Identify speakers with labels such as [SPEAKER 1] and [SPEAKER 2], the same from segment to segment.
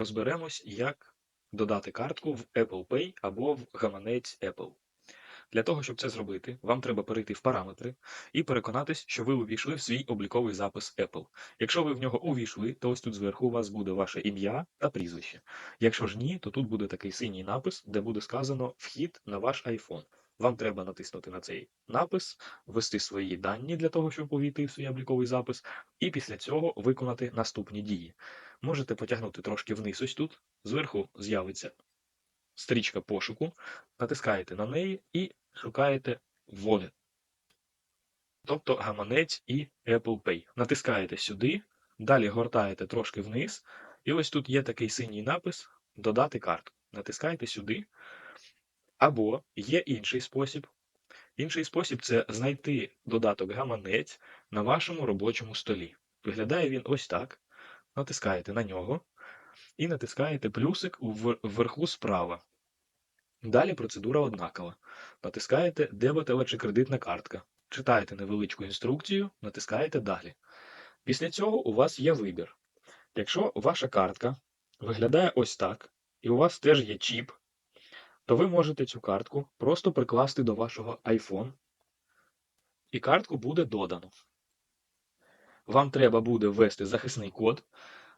[SPEAKER 1] Розберемось, як додати картку в Apple Pay або в гаманець Apple. Для того, щоб це зробити, вам треба перейти в параметри і переконатись, що ви увійшли в свій обліковий запис Apple. Якщо ви в нього увійшли, то ось тут зверху у вас буде ваше ім'я та прізвище. Якщо ж ні, то тут буде такий синій напис, де буде сказано Вхід на ваш iPhone. Вам треба натиснути на цей напис, ввести свої дані для того, щоб увійти в свій обліковий запис, і після цього виконати наступні дії. Можете потягнути трошки вниз ось тут. Зверху з'явиться стрічка пошуку, натискаєте на неї і шукаєте Wallet, тобто гаманець і Apple Pay. Натискаєте сюди, далі гортаєте трошки вниз, і ось тут є такий синій напис Додати картку. Натискаєте сюди. Або є інший спосіб. Інший спосіб це знайти додаток гаманець на вашому робочому столі. Виглядає він ось так. Натискаєте на нього і натискаєте плюсик вверху справа. Далі процедура однакова. Натискаєте дебетова чи кредитна картка. Читаєте невеличку інструкцію, натискаєте далі. Після цього у вас є вибір. Якщо ваша картка виглядає ось так, і у вас теж є чіп, то ви можете цю картку просто прикласти до вашого iPhone, і картку буде додано. Вам треба буде ввести захисний код,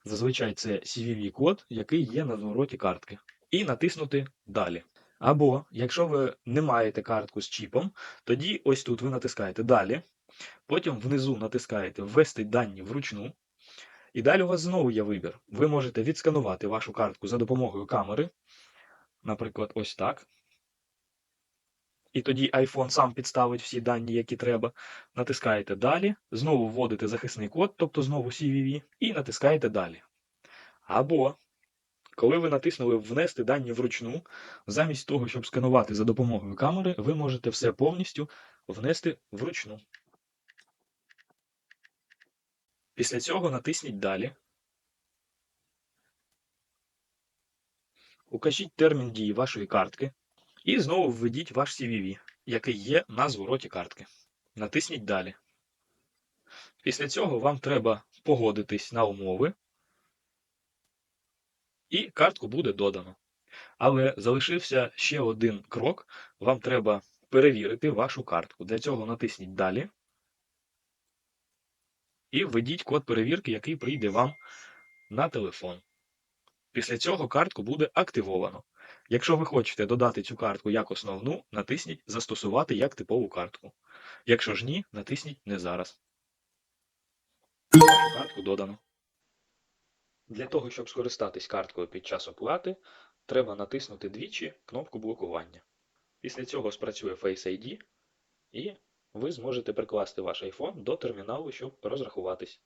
[SPEAKER 1] зазвичай це CVV-код, який є на звороті картки, і натиснути Далі. Або, якщо ви не маєте картку з чіпом, тоді ось тут ви натискаєте Далі, потім внизу натискаєте Ввести дані вручну, і далі у вас знову є вибір. Ви можете відсканувати вашу картку за допомогою камери, наприклад, ось так. І тоді iPhone сам підставить всі дані, які треба. Натискаєте далі, знову вводите захисний код, тобто знову CVV, і натискаєте далі. Або, коли ви натиснули Внести дані вручну, замість того, щоб сканувати за допомогою камери, ви можете все повністю внести вручну. Після цього натисніть Далі. Укажіть термін дії вашої картки. І знову введіть ваш CVV, який є на звороті картки. Натисніть Далі. Після цього вам треба погодитись на умови, і картку буде додано. Але залишився ще один крок. Вам треба перевірити вашу картку. Для цього натисніть Далі. І введіть код перевірки, який прийде вам на телефон. Після цього картку буде активовано. Якщо ви хочете додати цю картку як основну, натисніть Застосувати як типову картку. Якщо ж ні, натисніть Не зараз. Картку додано. Для того, щоб скористатись карткою під час оплати, треба натиснути двічі кнопку блокування. Після цього спрацює Face ID, і ви зможете прикласти ваш iPhone до терміналу, щоб розрахуватись.